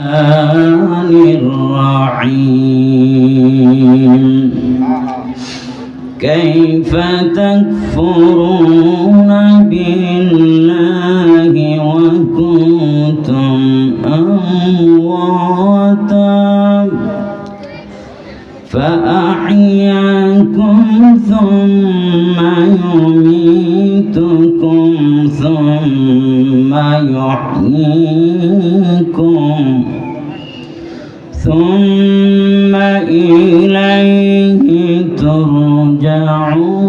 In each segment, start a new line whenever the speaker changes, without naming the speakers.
الرحيم. كيف تكفرون بالله وكنتم أمواتا؟ فأحياكم ثم يميتكم ثم يحييكم. ثم إليه ترجعون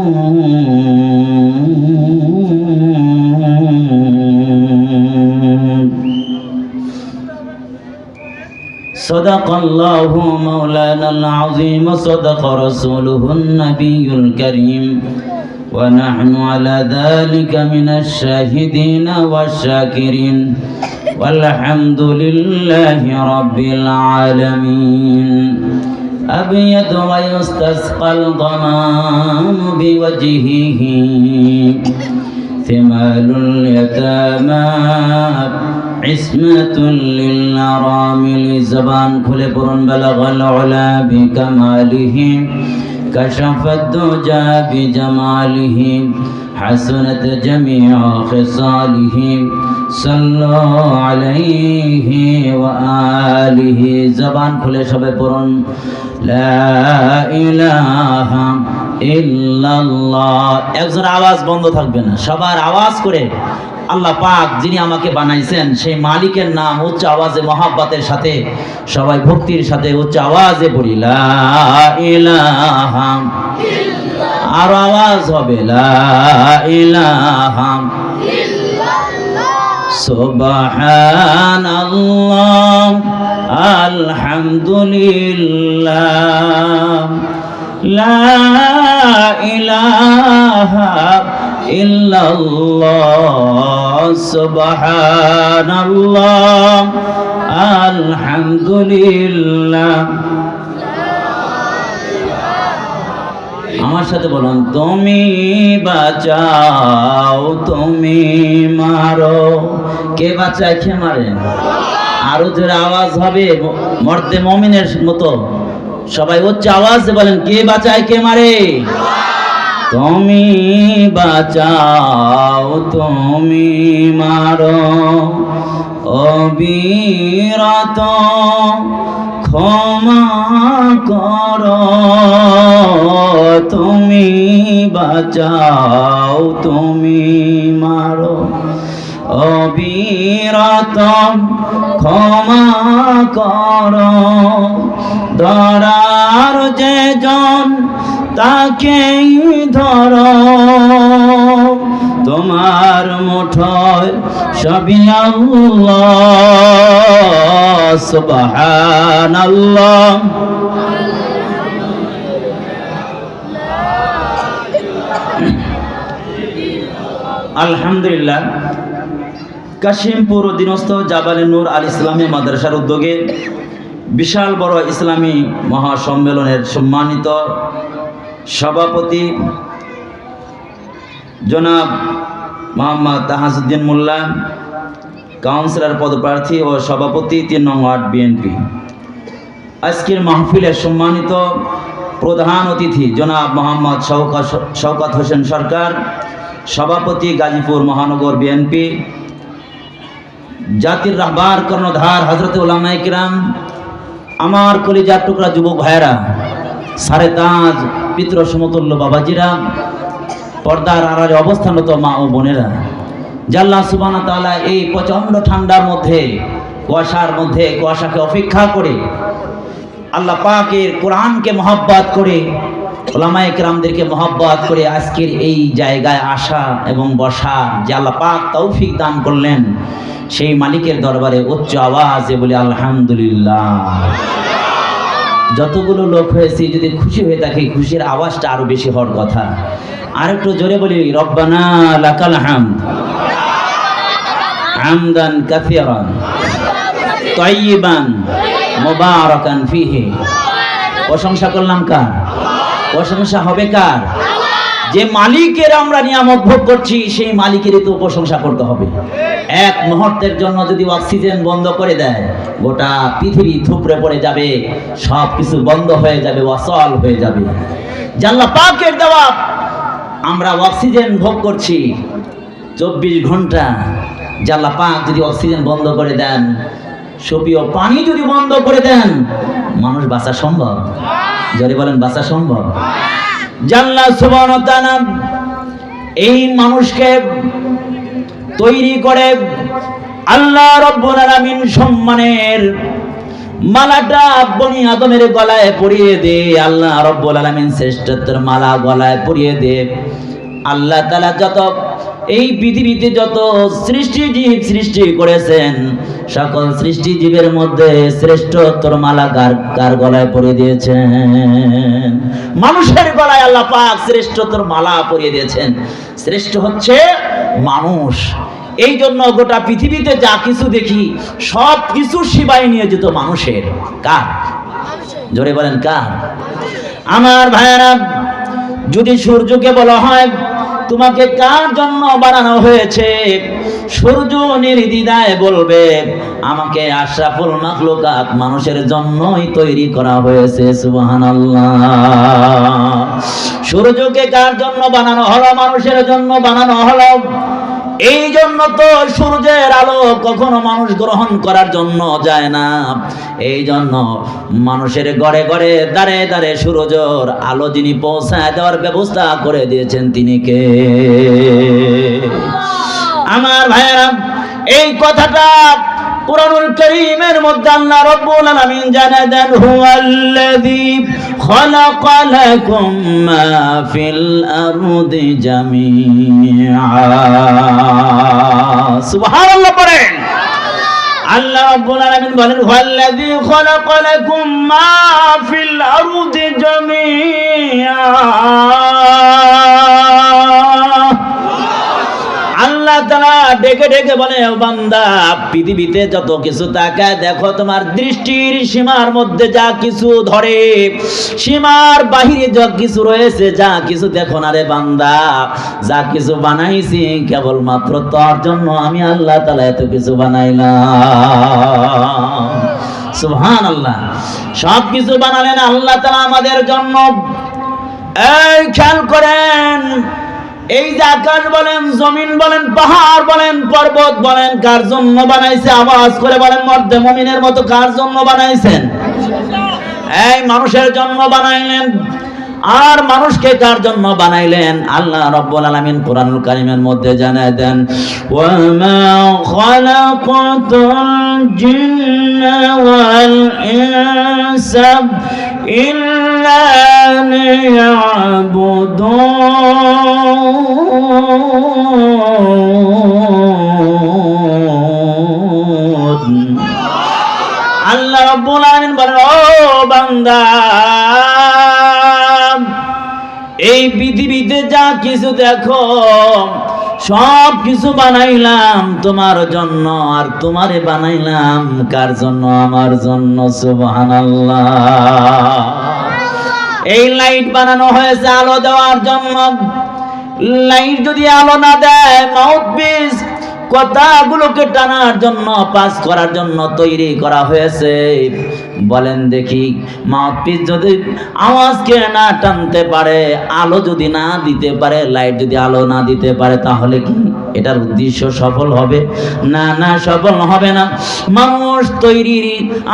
صدق الله مولانا العظيم صدق رسوله النبي الكريم ونحن على ذلك من الشاهدين والشاكرين والحمد لله رب العالمين. أبيض ويستسقى الغمام بوجهه. ثمال اليتامى. عصمة للأرامل زبان كل برن بلغ العلا بكماله. كشف الدجى بجماله. حسنت جميع خصاله صلوا عليه وآله زبان খুলে সবাই পড়ুন লা ইলাহা ইল্লাল্লাহ একজন আওয়াজ বন্ধ থাকবে না সবার আওয়াজ করে আল্লাহ পাক যিনি আমাকে বানাইছেন সেই মালিকের নাম উচ্চ আওয়াজে মহাব্বাতের সাথে সবাই ভক্তির সাথে উচ্চ আওয়াজে পড়ি লা ইলাহা আর আওয়াজ হবে লা ইলাহা সুবহানাল্লাহ আলহামদুলিল্লাহ। লা ইলাহা ইল্লাল্লাহ সুবহানাল্লাহ আলহামদুলিল্লাহ। আমার সাথে বলুন, তুমি বাঁচাও, তুমি মারো। কে বাঁচায় কে মারে? আরও জোরে আওয়াজ হবে, মর্দে মমিনের মতো। সবাই উচ্চ আওয়াজ বলেন, কে বাঁচায় কে মারে? তুমি বাঁচাও, তুমি মারো। অবিরত ক্ষমা কর তুমি বাঁচাও তুমি মারো। অবিরত ক্ষমা কর ধরার যে জন তাকেই ধর তোমার মুঠোয় সবই আল্লাহ আলহামদুলিল্লাহ, কাশিমপুর অধীনস্থ জাবালে নূর আল ইসলামী মাদ্রাসার উদ্যোগে বিশাল বড় ইসলামী মহাসম্মেলনের সম্মানিত সভাপতি জনাব মোহাম্মদ তাহাজুদ্দিন মোল্লা, কাউন্সিলর পদপ্রার্থী ও সভাপতি, তিন নং ওয়ার্ড বিএনপি আজকের মাহফিলে সম্মানিত প্রধান অতিথি, জনাব মোহাম্মদ শওকত শওকত হোসেন সরকার, সভাপতি গাজীপুর মহানগর বিএনপি জাতির রাহবার কর্ণধার হজরত উলামায়ে কিরাম, আমার কলিজার টুকরা যুবক ভাইয়েরা, সারে তাজ পিতৃ সমতুল্য বাবাজিরা পর্দার আড়ালে অবস্থানত মা ও বোনেরা। জাল্লা সুবানা তাআলা এই প্রচণ্ড ঠান্ডার মধ্যে, কুয়াশার মধ্যে, কুয়াশাকে অপেক্ষা করে আল্লাহ পাকের কোরআনকে মহাব্বাত করে, ওলামায়ে কেরামদেরকে মহাব্বাত করে আজকের এই জায়গায় আসা এবং বসা, যে আল্লাহ পাক তৌফিক দান করলেন, সেই মালিকের দরবারে উচ্চ আওয়াজে বলে আলহামদুলিল্লাহ। যতগুলো লোক হয়েছি, যদি খুশি হয়ে থাকে, খুশির আওয়াজটা আরও বেশি হওয়ার কথা। আর একটু জোরে বলি, রব্বানা লাকাল হামদ, হামদান ফিহি। প্রশংসা করলাম কার? প্রশংসা হবে কার? যে মালিকের আমরা নিয়ামত ভোগ করছি, সেই মালিকেরই তো প্রশংসা করতে হবে। এক মুহূর্তের জন্য যদি অক্সিজেন বন্ধ করে দেয়, গোটা পৃথিবী থুপড়ে পড়ে যাবে সব কিছু বন্ধ হয়ে যাবে অসল হয়ে যাবে। জাল্লা পাকের দেওয়া, আমরা অক্সিজেন ভোগ করছি। চব্বিশ ঘণ্টা জাল্লা পাক যদি অক্সিজেন বন্ধ করে দেন সপিও পানি যদি বন্ধ করে দেন, মানুষ বাঁচা সম্ভব। জোরে বলেন, বাঁচা সম্ভব। জাল্লা সুবহান এই মানুষকে তৈরি করে আল্লাহ রব্বুল আলামিন সম্মানের মালাটা বনি আদমের গলায় পরিয়ে দে, আল্লাহ রব্বুল আলামিন শ্রেষ্ঠত্বের মালা গলায় পরিয়ে দে। আল্লাহ তাআলা যত এই পৃথিবীতে যত সৃষ্টি জীব সৃষ্টি করেছেন, সকল সৃষ্টি জীবের মধ্যে শ্রেষ্ঠত্বর মালা কার কার গলায় পরিয়ে দিয়েছেন? মানুষের গলায় আল্লাহ পাক শ্রেষ্ঠত্বর মালা পরিয়ে দিয়েছেন। শ্রেষ্ঠ হচ্ছে মানুষ। এই জন্য গোটা পৃথিবীতে যা কিছু দেখি, সব কিছু সিবাই নিয়ে যেত মানুষের। কার? জোরে বলেন কার? আমার ভাইয়ারা, যদি সূর্যকে বলা হয় তোমাকে কার জন্য বানানো হয়েছে? সূর্য নির্দিদায় বলবে, আমাকে আশরাফুল মাখলুকাত মানুষের জন্যই তৈরি করা হয়েছে, সুবহানাল্লাহ। সূর্যকে কার জন্য বানানো হলো? মানুষের জন্য বানানো হলো? এই জন্য তো সূর্যের আলো কখনো মানুষ গ্রহণ করার জন্য যায় না। এই জন্য মানুষের গড়ে গড়ে দাঁড়ে দাঁড়ে সূর্যর আলো যিনি পৌঁছায় দেওয়ার ব্যবস্থা করে দিয়েছেন তিনি কে? আমার ভাইয়েরা এই কথাটা কুরআনুল কারীমের মধ্যে আল্লাহ রাব্বুল আলামিন জানায় দেন, হুয়াল্লাযী খালাকা লাকুম মা ফিল আরদি জামিআ। সুবহানাল্লাহ পড়েন। আল্লাহ রাব্বুল আলামিন বলেন, হুয়াল্লাযী খালাকা মা ফিল আরদি জামিআ। আল্লাহ ডেকে ডেকে বলে বান্দা, পৃথিবীতে যত কিছু দেখো তোমার দৃষ্টির সীমার মধ্যে যা কিছু ধরে, সীমার বাহিরে যা কিছু রয়েছে, যা কিছু দেখো না রে বান্দা, যা কিছু বানাইছি, কেবলমাত্র তোর জন্য আমি আল্লাহ তালা এত কিছু বানাইলাম। সুবহান আল্লাহ সব কিছু বানালেন আল্লাহ তালা আমাদের জন্য। এই খেয়াল করেন এই যে আকাশ বলেন, জমিন বলেন, পাহাড় বলেন, পর্বত বলেন, কার জন্য বানাইছে? আওয়াজ করে বলেন মধ্যে মমিনের মতো কার জন্য বানাইছেন? এই মানুষের জন্য বানাইলেন। আর মানুষকে কার জন্য বানাইলেন? আল্লাহ রব্বুল আলামিন কোরআনুল কারীমের মধ্যে জানায় দেন ওয়া মা খালাকাতুল জিন্না ওয়াল ইনসা আল্লাহ রাব্বুল আলামিন বলেন, ও বান্দা, এই পৃথিবীতে যা কিছু দেখো, সব কিছু বানাইলাম তোমার জন্য, আর তোমারে বানাইলাম কার জন্য? আমার জন্য, সুবহানাল্লাহ। এই লাইট বানানো হয়েছে আলো দেওয়ার জন্য। লাইট যদি আলো না দেয় মাউথ পিস কথাগুলোকে টানার জন্য, পাস করার জন্য তৈরি করা হয়েছে। বলেন দেখি মাউথপিস যদি আওয়াজকে না টানতে পারে, আলো যদি না দিতে পারে, লাইট যদি আলো না দিতে পারে, তাহলে কি? এটার উদ্দেশ্য সফল হবে? না না, সফল হবে না। মানুষ তৈরি,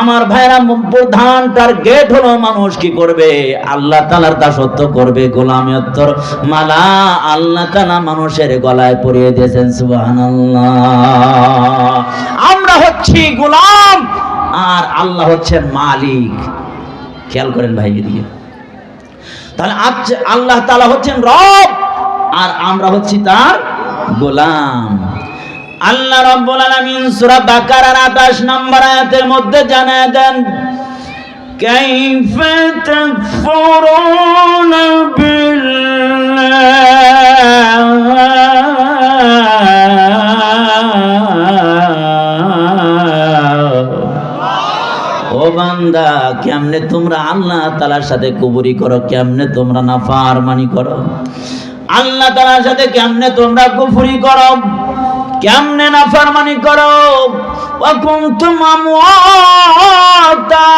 আমার ভাইরা প্রধান টার্গেট হলো মানুষ কি করবে? আল্লাহ তালার দাসত্ব করবে গোলামিয়ত্তর মালা আল্লাহ তালা মানুষের গলায় পরিয়ে দিয়েছেন, সুবহানাল্লাহ। আমরা হচ্ছি গোলাম, আর আল্লাহ হচ্ছেন মালিক। খেয়াল করেন ভাই এদিকে। তাহলে আজ আল্লাহ তালা হচ্ছেন রব, আর আমরা হচ্ছি তার গোলাম। আল্লাহ রব্বুল আলামিন সূরা বাকারার 28 নম্বর আয়াতের মধ্যে জানায় দেন কাইফা তাকফুরুনা বিল্লাহ। বান্দা কেমনে তোমরা আল্লাহ তালার সাথে কুবুরি করো কেমনে তোমরা না ফারমানি করো? আল্লাহ তালার সাথে কেমনে তোমরা কুফুরি করো কেমনে না ফরমানি করো وكنتم أمواتا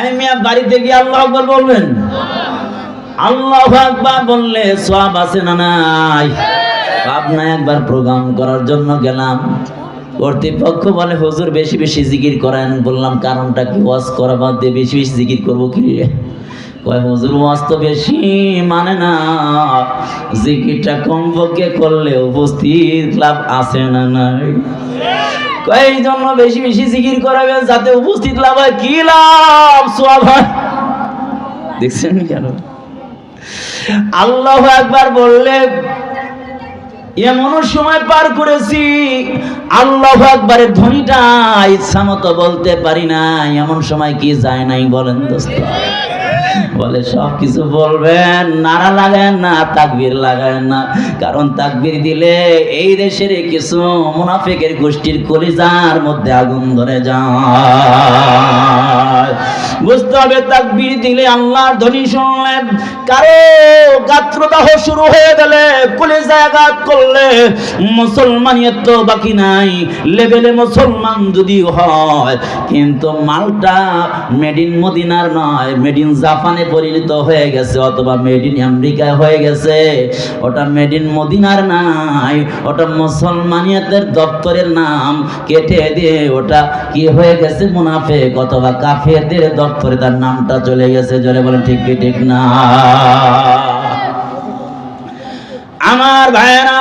এই মিয়া বাড়িতে গিয়ে আল্লাহ আকবার বলবেন আল্লাহ আকবার বললে সব আছে না নাই পাবনা একবার প্রোগ্রাম করার জন্য গেলাম কর্তৃপক্ষ বলে হুজুর বেশি বেশি জিকির করেন, বললাম, কারণটা কি? ওয়াজ করা বাদ বেশি বেশি জিকির করব কি? কয়, হুজুর, ওয়াজ তো বেশি মানে না, জিকিরটা কমপক্ষে করলে উপস্থিত লাভ আছে না নাই? কয়, এই জন্য বেশি বেশি জিকির করাবে যাতে উপস্থিত লাভ হয়, কি লাভ? সব হয়। দেখছেন কেন? আল্লাহ একবার বললে এমন সময় পার করেছি। আল্লাহ একবারের ধ্বনিটা ইচ্ছা মতো বলতে পারি না। এমন সময় কি যায় নাই বলেন দোস্ত? বলে, সব কিছু বলবেন নারা লাগায় না, তাকবির লাগায় না। কারণ তাকবির দিলে এই দেশের কিছু মুনাফিকের গোষ্ঠীর কলিজার মধ্যে আগুন ধরে যায়। বুঝতে হবে, তাকবির দিলে আল্লাহর ধ্বনি শুনলেন কারও গাত্রদাহ শুরু হয়ে গেলে, কলিজা আঘাত করলে মুসলমানিয়ত তো বাকি নাই। লেভেলে মুসলমান যদি হয়, কিন্তু মালটা মেড ইন মদিনার নয় মেড ইন জাপানে পরিণত হয়ে গেছে, অথবা মেড ইন আমেরিকায় হয়ে গেছে। ওটা মেড ইন মদিনার নাই, ওটা মুসলমানিয়তের দপ্তরের নাম। কেটে দিয়ে ওটা কি হয়ে গেছে, মুনাফেক অথবা কাফেরদের দপ্তরে তার নামটা চলে গেছে, জোরে বলেন ঠিক কি, ঠিক না? আমার ভাইয়েরা,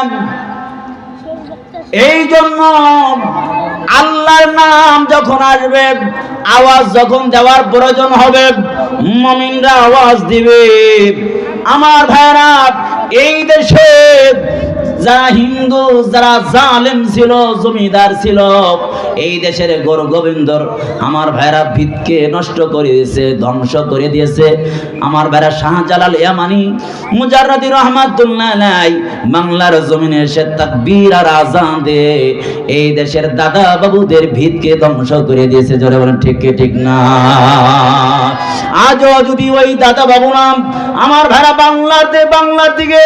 এই জন্য আল্লাহর নাম যখন আসবে আওয়াজ যখন দেওয়ার প্রয়োজন হবে মমিনরা আওয়াজ দিবে। আমার ভাইরা এই দেশে যারা হিন্দু, যারা জালেম ছিল, জমিদার ছিল, এই দেশের গৌর গোবিন্দর আমার ভাইরা ভিতকে নষ্ট করে দিয়েছে, ধ্বংস করে দিয়েছে। আমার ভাইরা শাহজালাল ইয়ামানি, মুজাররাদি রহমাতুল্লাহ নাই বাংলার জমিনে এসে তাকবীর আর আজান দে এই দেশের দাদা বাবুদের ভিতকে ধ্বংস করে দিয়েছে। জোরে বলেন, ঠিক কি, ঠিক না? আজও যদি ওই দাদা বাবু নাম আমার ভাইরা বাংলাতে, বাংলার দিকে